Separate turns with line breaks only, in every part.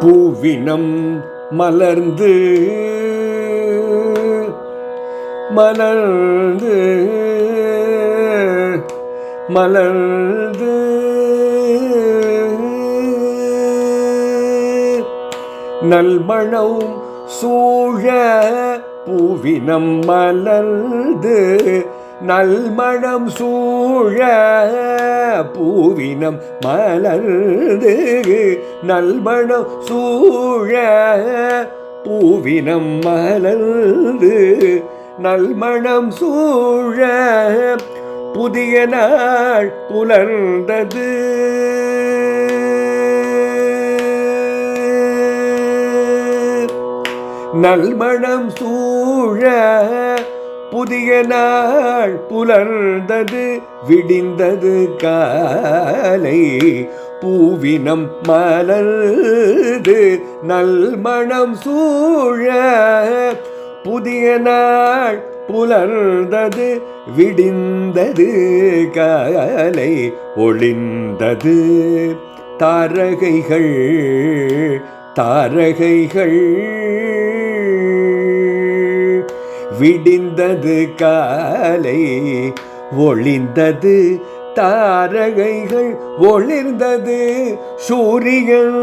பூவினம் மலர்ந்து மலர்ந்து மலர்ந்து. நல்மணம் சூழ பூவினம் மலர்ந்து நல்மணம் சூழ பூவினம் மலர்ந்து நல்மணம் சூழ. பூவினம் மலர்ந்து நல்மணம் சூழ. புதிய நாள் புலர்ந்தது. நல்மணம் சூழ. புதிய நாள் புலர்ந்தது விடிந்தது காலை. பூவினம் மலர்ந்து நல்மணம் சூழ. புதிய நாள் புலர்ந்தது விடிந்தது காலை. ஒளிந்தது தாரகைகள் தாரகைகள். விடிந்தது காலை ஒளிந்தது தாரகைகள் ஒளிர்ந்தது சூரியன்.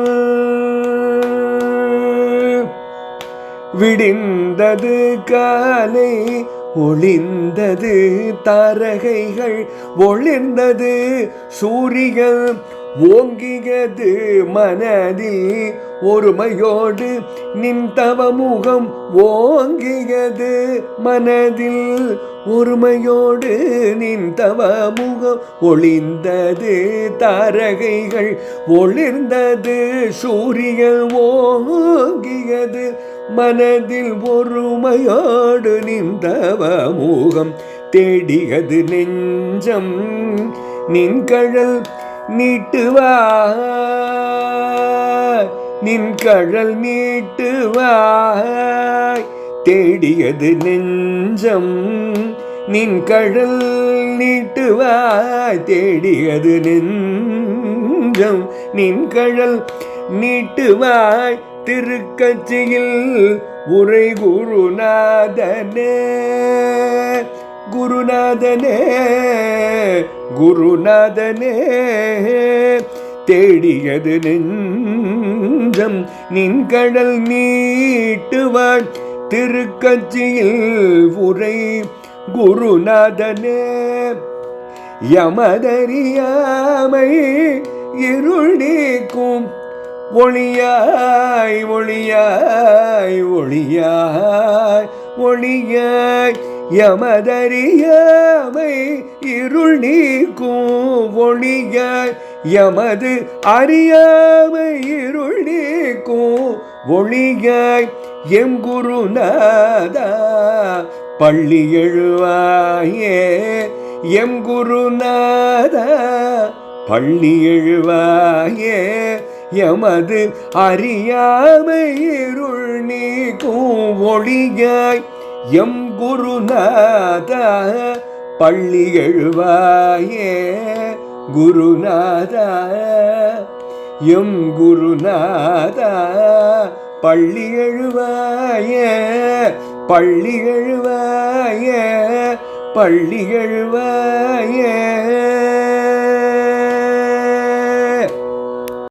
விடிந்தது காலை ஒளிந்தது தாரகைகள் ஒளிர்ந்தது சூரியன் ஓங்கியது மனதில் ஒருமையோடு நின் தவமுகம் ஓங்கியது மனதில். ஒருமையோடு நின் தவமுகம் ஒளிந்தது தாரகைகள் ஒளிர்ந்தது சூரியன் ஓங்கியது மனதில் ஒருமையோடு நின்றவ மூகம் தேடியது நெஞ்சம். நின் கழல் நீட்டுவாய் நின் கழல் நீட்டுவாய் தேடியது நெஞ்சம். நின் கழல் நீட்டுவாய் தேடியது நெஞ்சம். நின் கழல் நீட்டுவாய் திருக்கட்சியில் உரை குருநாதனே குருநாதனே குருநாதனே தேடியது நெஞ்சம் நின் கடல் நீட்டுவான். திருக்கட்சியில் உரை குருநாதனே யமதறியாமை இருள் நீக்கும். ஒளியாய் ஒளியாய் ஒளியாய் ஒளியாய் யமதறியாமை இருள் நீக்கும் ஒளியாய் யமது அறியாமை இருள் நீக்கும் ஒளியாய் எம் குருநாதா பள்ளி எழுவாயே எம் குருநாதா பள்ளி எழுவாயே எமது அறியாமை இருள் நீக்கும் ஒளியாய் எம் குருநாத பள்ளி எழுவாயே. குருநாதா எம் குருநாதா பள்ளி எழுவாயே. பள்ளி எழுவாயே. பள்ளி எழுவாயே.